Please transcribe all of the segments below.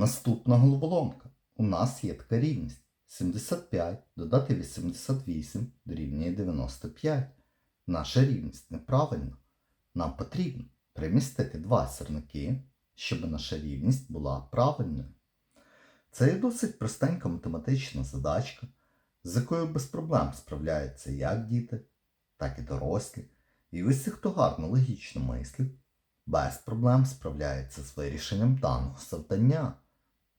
Наступна головоломка. У нас є така рівність. 75 додати 88 дорівнює 95. Наша рівність неправильна. Нам потрібно перемістити два сірники, щоб наша рівність була правильною. Це є досить простенька математична задачка, з якою без проблем справляються як діти, так і дорослі. І усі, хто гарно логічно мислить, без проблем справляється з вирішенням даного завдання.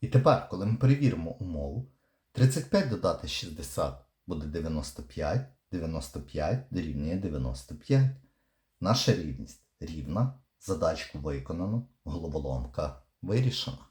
І тепер, коли ми перевіримо умову, 35 додати 60 буде 95, 95 дорівнює 95. Наша рівність рівна, задачку виконано, головоломка вирішена.